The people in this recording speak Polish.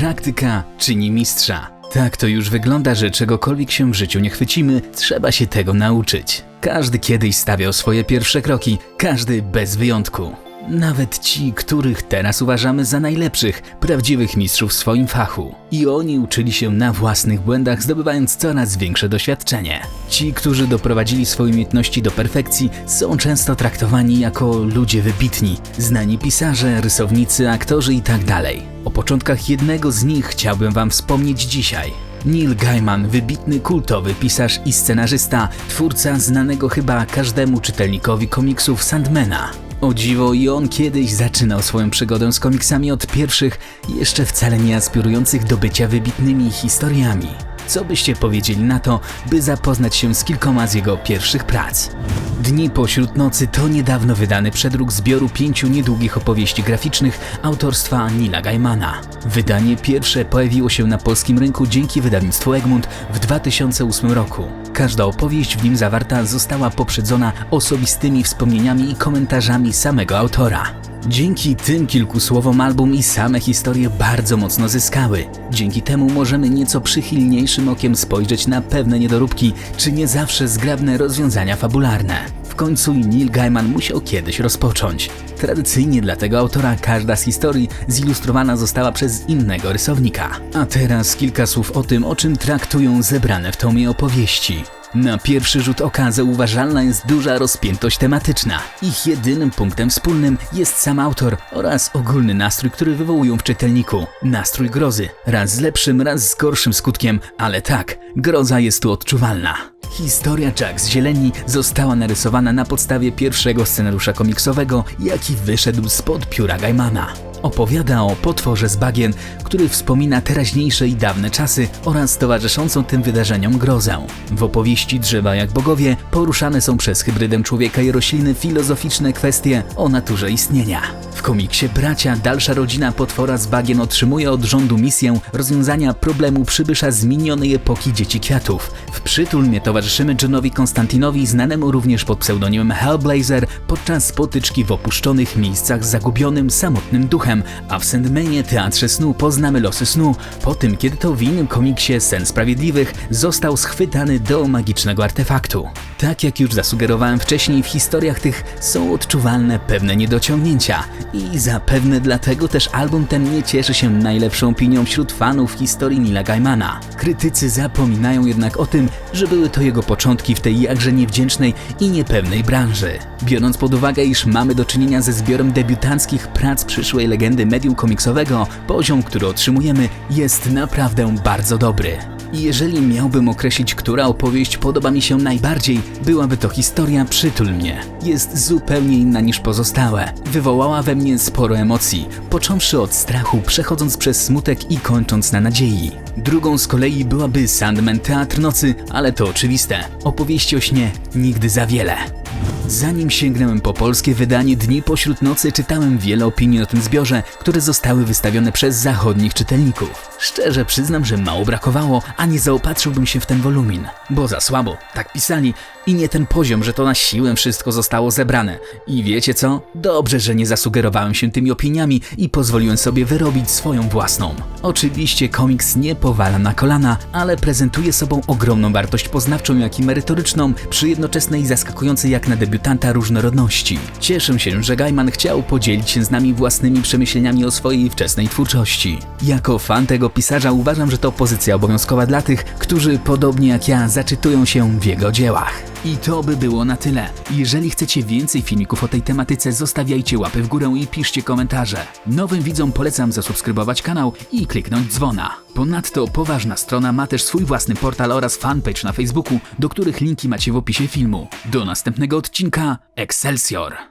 Praktyka czyni mistrza. Tak to już wygląda, że czegokolwiek się w życiu nie chwycimy, trzeba się tego nauczyć. Każdy kiedyś stawiał swoje pierwsze kroki, każdy bez wyjątku. Nawet ci, których teraz uważamy za najlepszych, prawdziwych mistrzów w swoim fachu. I oni uczyli się na własnych błędach, zdobywając coraz większe doświadczenie. Ci, którzy doprowadzili swoje umiejętności do perfekcji, są często traktowani jako ludzie wybitni, znani pisarze, rysownicy, aktorzy itd. O początkach jednego z nich chciałbym Wam wspomnieć dzisiaj. Neil Gaiman, wybitny kultowy pisarz i scenarzysta, twórca znanego chyba każdemu czytelnikowi komiksów Sandmana. O dziwo i on kiedyś zaczynał swoją przygodę z komiksami od pierwszych, jeszcze wcale nie aspirujących do bycia wybitnymi historiami. Co byście powiedzieli na to, by zapoznać się z kilkoma z jego pierwszych prac? Dni pośród nocy to niedawno wydany przedruk zbioru pięciu niedługich opowieści graficznych autorstwa Nila Gaimana. Wydanie pierwsze pojawiło się na polskim rynku dzięki wydawnictwu Egmont w 2008 roku. Każda opowieść w nim zawarta została poprzedzona osobistymi wspomnieniami i komentarzami samego autora. Dzięki tym kilku słowom album i same historie bardzo mocno zyskały. Dzięki temu możemy nieco przychylniejszym okiem spojrzeć na pewne niedoróbki, czy nie zawsze zgrabne rozwiązania fabularne. Końcu Neil Gaiman musiał kiedyś rozpocząć. Tradycyjnie dla tego autora każda z historii zilustrowana została przez innego rysownika. A teraz kilka słów o tym, o czym traktują zebrane w tomie opowieści. Na pierwszy rzut oka zauważalna jest duża rozpiętość tematyczna. Ich jedynym punktem wspólnym jest sam autor oraz ogólny nastrój, który wywołują w czytelniku. Nastrój grozy, raz z lepszym, raz z gorszym skutkiem, ale tak, groza jest tu odczuwalna. Historia Jack z Zieleni została narysowana na podstawie pierwszego scenariusza komiksowego, jaki wyszedł spod pióra Gaimana. Opowiada o potworze z bagien, który wspomina teraźniejsze i dawne czasy oraz towarzyszącą tym wydarzeniom grozę. W opowieści Drzewa jak bogowie poruszane są przez hybrydę człowieka i rośliny filozoficzne kwestie o naturze istnienia. W komiksie Bracia dalsza rodzina potwora z bagien otrzymuje od rządu misję rozwiązania problemu przybysza z minionej epoki dzieci kwiatów. W przytulmie towarzyszymy Johnowi Konstantinowi, znanemu również pod pseudonimem Hellblazer, podczas potyczki w opuszczonych miejscach z zagubionym, samotnym duchem, a w Sandmanie Teatrze Snu poznamy losy snu, po tym kiedy to w innym komiksie Sen Sprawiedliwych został schwytany do magicznego artefaktu. Tak jak już zasugerowałem wcześniej, w historiach tych są odczuwalne pewne niedociągnięcia i zapewne dlatego też album ten nie cieszy się najlepszą opinią wśród fanów historii Nila Gaimana. Krytycy zapominają jednak o tym, że były to jego początki w tej jakże niewdzięcznej i niepewnej branży. Biorąc pod uwagę, iż mamy do czynienia ze zbiorem debiutanckich prac przyszłej legendy medium komiksowego, poziom, który otrzymujemy, jest naprawdę bardzo dobry. I jeżeli miałbym określić, która opowieść podoba mi się najbardziej, byłaby to historia Przytul mnie. Jest zupełnie inna niż pozostałe. Wywołała we mnie sporo emocji, począwszy od strachu, przechodząc przez smutek i kończąc na nadziei. Drugą z kolei byłaby Sandman Teatr Nocy, ale to oczywiste. Opowieści o śnie nigdy za wiele. Zanim sięgnąłem po polskie wydanie Dni pośród nocy, czytałem wiele opinii o tym zbiorze, które zostały wystawione przez zachodnich czytelników. Szczerze przyznam, że mało brakowało, a nie zaopatrzyłbym się w ten wolumin. Bo za słabo, tak pisali, i nie ten poziom, że to na siłę wszystko zostało zebrane. I wiecie co? Dobrze, że nie zasugerowałem się tymi opiniami i pozwoliłem sobie wyrobić swoją własną. Oczywiście komiks nie powala na kolana, ale prezentuje sobą ogromną wartość poznawczą, jak i merytoryczną, przy jednoczesnej zaskakującej jak na debiutanta różnorodności. Cieszę się, że Gaiman chciał podzielić się z nami własnymi przemyśleniami o swojej wczesnej twórczości. Jako fan tego pisarza uważam, że to pozycja obowiązkowa dla tych, którzy podobnie jak ja zaczytują się w jego dziełach. I to by było na tyle. Jeżeli chcecie więcej filmików o tej tematyce, zostawiajcie łapy w górę i piszcie komentarze. Nowym widzom polecam zasubskrybować kanał i kliknąć dzwona. Ponadto poważna strona ma też swój własny portal oraz fanpage na Facebooku, do których linki macie w opisie filmu. Do następnego odcinka Excelsior!